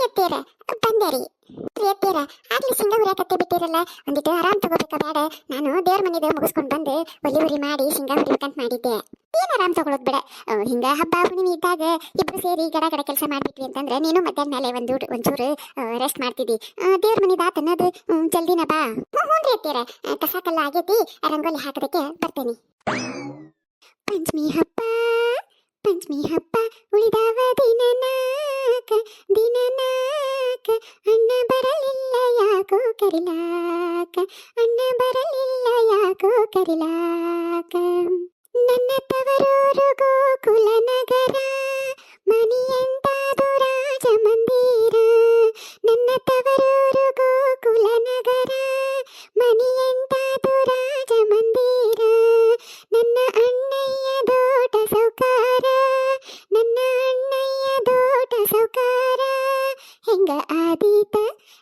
ಎತ್ತೀರ ಬಂದೇರಿ. ಎತ್ತೀರ ಆಗ್ಲಿ ಸಿಂಗ ಹುರಿಯಾಕತ್ತೆ ಬಿಟ್ಟಿರಲ್ಲ? ಒಂದಿಟ್ಟು ಆರಾಮ್ ತಗೋಬೇಕ ಬೇಡ. ನಾನು ದೇವ್ರ ಮನೆದು ಮುಗಿಸ್ಕೊಂಡು ಬಂದು ಒಲಿ ಉರಿ ಮಾಡಿ ಸಿಂಗ ಹುರಿಬೇಕಂತ ಮಾಡಿದ್ದೆ. ಏನು ಆರಾಮ್ ತಗೊಳೋದ್ ಬೇಡ. ಹಿಂಗ ಹಬ್ಬ ಹುಣ್ಣಿಮೆ ಇದ್ದಾಗ ಇಬ್ರು ಸೇರಿ ಗಡ ಗಡ ಕೆಲಸ ಮಾಡ್ಬಿಟ್ವಿ ಅಂತಂದ್ರೆ ನೀನು ಮಧ್ಯಾಹ್ನ ಮೇಲೆ ಒಂದು ಒಂಚೂರು ರೆಸ್ಟ್ ಮಾಡ್ತಿದ್ದಿ. ದೇವ್ರ ಮನೆದ ಹ್ಮ್, ಜಲ್ದಿನ ಬಾ. ಹ್ಞೂ ರೀ ಎತ್ತೀರ ಕಸ ಕಲ್ಲ ಆಗೈತಿ ರಂಗೋಲಿ ಹಾಕೋದಕ್ಕೆ ಬರ್ತೇನೆ. ಪಂಚಮಿ ಹಬ್ಬ ಪಂಚಮಿ ಹಬ್ಬ ಉಳಿದವ ದಿನ ನಾಕ. ದಿನ ಕರಿಲಾಕ ಅಣ್ಣ ಬರಲಿಲ್ಲ ಯಾಕೋ ಕರಿಲಾಕ ನನ್ನ ತವರೂರು ಗೋಕುಲ ನಗರ ಮನೆಯಂತಾದು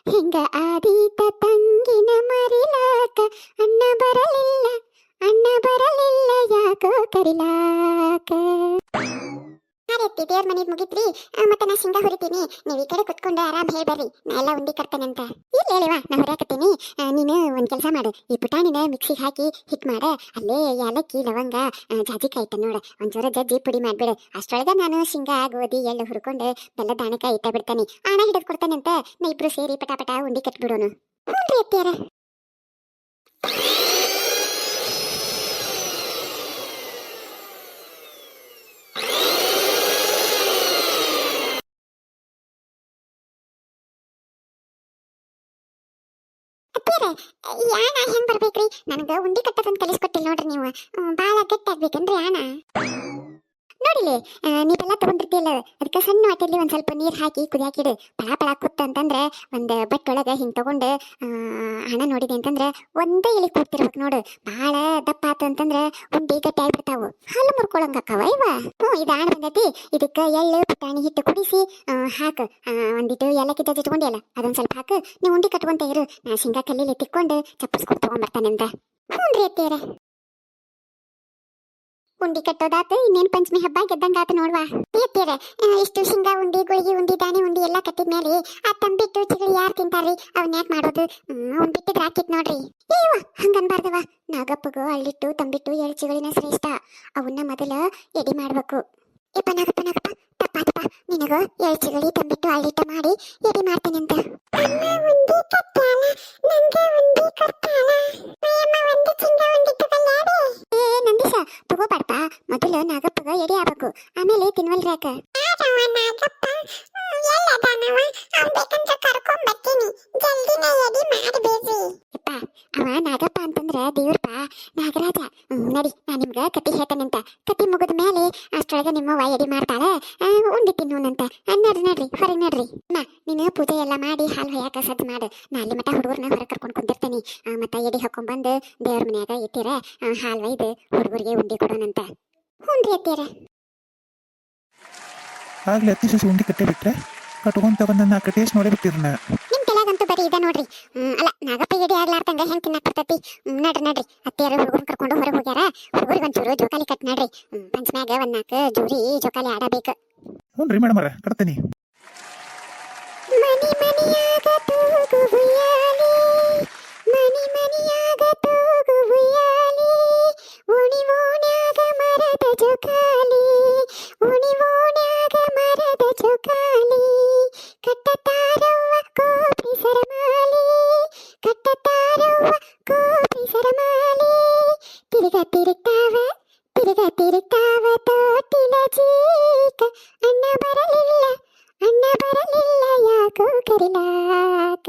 ಹೆಂಗ ಆದೀತ ತಂಗಿನ ಮರಿಲಾಕ ಅಣ್ಣ ಬರಲಿಲ್ಲ ಅಣ್ಣ ಬರಲಿಲ್ಲ ಯಾಕೋ ಕರಿಲಾಕ ಎತ್ತಿ ದೇವ್ರ ಮನೆಗೆ ಮುಗಿತ್ರಿ. ಮತ್ತೆ ನಾ ಶೇಂಗಾ ಹುರಿತೀನಿ. ನೀವು ಈ ಕಡೆ ಕುತ್ಕೊಂಡು ಆರಾಮ್ ಹೇಳ್ಬರ್ರಿ ನಾ ಎಲ್ಲ ಉಂಡಿ ಕರ್ತೇನಂತ ಇಲ್ಲ ಹೇಳಿವಾ ನಾ ಹೊರಕತ್ತೀನಿ ನೀನು ಒಂದ್ ಕೆಲಸ ಮಾಡು. ಈ ಪುಟಾಣಿನ ಮಿಕ್ಸಿಗೆ ಹಾಕಿ ಹಿಟ್ ಮಾಡ. ಅಲ್ಲೇ ಏಲಕ್ಕಿ ಲವಂಗ ಜಾಜಿಕಾಯಿ ಇಟ್ಟ ನೋಡ. ಒಂಚೂರ ಜಜ್ಜಿ ಪುಡಿ ಮಾಡ್ಬಿಡು. ಅಷ್ಟೊಳಗ ನಾನು ಶೇಂಗಾ, ಗೋಧಿ, ಎಳ್ಳು ಹುರ್ಕೊಂಡು ಬೆಲ್ಲ ದಾಣಕಾಯಿ ಇಟ್ಟ ಬಿಡ್ತಾನೆ. ಆಣ ಹಿಡಿದು ಕೊಡ್ತಾನಂತ ನಾ ಇಬ್ರು ಸೇರಿ ಪಟಾಪಟ ಪಟ ಉಂಡಿ ಕಟ್ಬಿಡೋನು. ಹ್ಞೂ ಅತ್ತಿಯಾರ. ಅತ್ತಿಯಾರ ಯಾಣ ಹೆಂಗ್ ಬರ್ಬೇಕ್ರಿ? ನನಗ ಉಂಡಿ ಕಟ್ಟೋದನ್ನ ಕಲಿಸ್ಕೊಟ್ಟಿಲ್ಲ ನೋಡ್ರಿ ನೀವು. ಹ್ಮ್, ಬಾಳ ಗಟ್ಟಿ ಆಗ್ಬೇಕೇನ್ರಿ ಯಾಣ ನೋಡಿಲಿ ನೀವೆಲ್ಲ ತಗೊಂಡಿರ್ತಿಯಲ್ಲ ಅದಕ್ಕೆ ಸಣ್ಣ ವಾಟಲ್ಲಿ ಒಂದ್ ಸ್ವಲ್ಪ ನೀರು ಹಾಕಿ ಕುದಿಯಾಕಿಡು. ಪಳ ಪಳ ಕುತ್ತ ಅಂತಂದ್ರೆ ಒಂದ್ ಒಳಗೆ ಹಿಂಗೆ ತಗೊಂಡು ಆ, ಹಣ ನೋಡಿದೆ ಅಂತಂದ್ರೆ ಒಂದೇ ಇಳಿ ಕೂತಿರ್ಬೇಕು ನೋಡು. ಬಾಳ ದಪ್ಪ ಆತು ಅಂತಂದ್ರೆ ಉಂಡಿ ಗಟ್ಟಿ ಆಗ್ಬಿಡ್ತಾವು. ಹಾಲು ಮುರ್ಕೊಳಂಗ ಇವ? ಹ್ಞೂ ಇದು ಆಣ ಬಂದೈತಿ. ಇದಕ್ಕೆ ಎಳ್ಳು ಪುಟಾಣಿ ಹಿಟ್ಟು ಕುಡಿಸಿ ಹಾಕು. ಒಂದಿಟ್ಟು ಏಲಕ್ಕಿ ಜೊತೆ ಇಟ್ಕೊಂಡಿಯಲ್ಲ ಅದೊಂದು ಸ್ವಲ್ಪ ಹಾಕು. ನೀವು ಉಂಡಿ ಕಟ್ಕೊಂತ ಇರು. ನಾ ಶೇಂಗಾ ಕಲ್ಲಿಲಿ ತಿಕ್ಕೊಂಡು ಚಪ್ಪಸ್ಕೊಂಡು ತಗೊಂಡ್ಬರ್ತಾನಂತ ಹ್ಞೂ ರೀ ಅತ್ತಿಯರ. ಉಂಡಿ ಕಟ್ಟೋದಾತು, ಇನ್ನೇನು ಪಂಚಮಿ ಹಬ್ಬ ಗೆದ್ದಂಗಾತ ನೋಡ್ವಾ. ಎತ್ತೀರ ಇಷ್ಟು ಶೇಂಗಾ ಉಂಡಿ, ಗುಳಿಗೆ ಉಂಡಿ ದಾನಿ ಉಂಡಿ ಎಲ್ಲ ಕಟ್ಟಿದ್ಮೇಲೆ ಆ ತಂಬಿಟ್ಟು ಚಿಗಳಿ ಯಾರು ತಿಂತಾರ್ರಿ? ಅವನ್ ಯಾಕೆ ಮಾಡೋದು? ಅವ್ನ್ ಬಿಟ್ಟಿದ್ರೆ ಹಾಕಿತ್ ನೋಡ್ರಿ. ಏವ ಹಂಗನ್ಬಾರ್ದವ ನಾಗಪ್ಪಗು ಅಳ್ಳಿಟ್ಟು ತಂಬಿಟ್ಟು ಎಳ್ ಚಿಗಳಿನ ಶ್ರೇಷ್ಠ. ಅವನ್ನ ಮೊದಲ ಎಡಿ ಮಾಡ್ಬೇಕು. ಇಪ್ಪ ನಾಗಪ್ಪ ನಾಗಪ್ಪ, ತಪ್ಪಾತಪ್ಪ. ನಿನಗ ಎಳ್ ಚಿಗಳಿ ತಂಬಿಟ್ಟು ಅಳ್ಳಿಟ್ಟ ಮಾಡಿ ಎಡಿ ಮಾಡ್ತೀನಿ ಉಂಡಿ ನಾಗಪ್ಪಗ ಎಡಿ ಆಗ್ಬೇಕು. ಆಮೇಲೆ ತಿನ್ವಲ್ರಿ ಯಪ್ಪ, ಅವ ನಾಗಪ್ಪ ಅಂತಂದ್ರ ದೇವ್ರಪ್ಪ. ನಾಗರಾಜ ನಡಿ, ನಾ ನಿಮ್ಗ ಕತಿ ಹೇಳ್ತೇನಂತ. ಕತಿ ಮುಗಿದ ಮೇಲೆ ನಿಮ್ಮ ನಿಮ್ಮವ್ವ ಎಡಿ ಮಾಡ್ತಾಳ. ಉಂಡಿ ತಿನ್ನೋನಂತ. ನಡ್ರಿ ನಡ್ರಿ, ಹೊರಗೆ ನಡ್ರಿ. ಅಮ್ಮ, ನೀನು ಪೂಜೆ ಎಲ್ಲ ಮಾಡಿ ಹಾಲು ಹೊಯ್ಯಾಕ ಸದ್ದು ಮಾಡು. ನಾ ಅಲ್ಲಿ ಮಠ ಹುಡುಗರ್ನ ಹೊರಗೆ ಕರ್ಕೊಂಡು ಕುಂದಿರ್ತೀನಿ. ಮತ್ತ ಎಡಿ ಹಾಕೊಂಡ್ ಬಂದು ದೇವ್ರ ಮನ್ಯಾಗ ಇಟ್ಟಿರ. ಹಾಲು ಒಯ್ದು ಹುಡುಗರಿಗೆ ಉಂಡಿ ಕೊಡೋಣಂತ ಹ್ಞೂ ಅತ್ತೀರ ಆಗ್ಲೇ ಅತ್ತಿ ಸಸಿ ಉಂಡಿ ಕಟ್ಟೆ ಬಿಟ್ರೆ? ಕಟ್ಕೊಂತ ಬಂದ ನಾಲ್ಕು ಟೇಸ್ಟ್ ನೋಡೇ ಬಿಟ್ಟಿರ್ನ. ನಿಮ್ ತಲೆಗಂತೂ ಬರೀ ಇದೆ ನೋಡ್ರಿ. ಹ್ಮ್, ಅಲ್ಲ ನಾಗಪ್ಪ ಎಡಿ ಆಗ್ಲಾರ್ದಂಗ ಹೆಂಗ್ ತಿನ್ನಕ್ ಬರ್ತೈತಿ? ಹ್ಮ್, ನಡ್ರಿ ನಡ್ರಿ. ಅತ್ತಿಯರು ಹುಡುಗನ್ ಕರ್ಕೊಂಡು ಹೊರಗೆ ಹೋಗ್ಯಾರ. ಹುಡುಗರಿಗೆ ಒಂಚೂರು ಜೋಕಾಲಿ ಕಟ್ ನಡ್ರಿ. ಹ್ಮ್, ಪಂಚಮ್ಯಾಗ ಒಂದ್ ನಾಲ್ಕು ಜೋಡಿ ಜೋಕಾಲಿ ಆಡಬೇಕು. ಹ್ಞೂ ರೀ ಮೇಡಮ್ ಕಟ್ತೀನಿ. ಮನಿ ಮನಿಯಾಗ ಕಟ್ಟತಾರವ್ವ ಕೋಪಿ ಸರಮಾಲಿ ತಿರುಗ ತಿರುಗ್ತಾವ ತಿರುಗ ತಿರುಗ್ತಾವ ತೋಟಿಲ ಚೀಕ ಅಣ್ಣ ಬರಲಿಲ್ಲ ಅಣ್ಣ ಬರಲಿಲ್ಲ ಯಾಕೋ ಕರಿಲಾಕ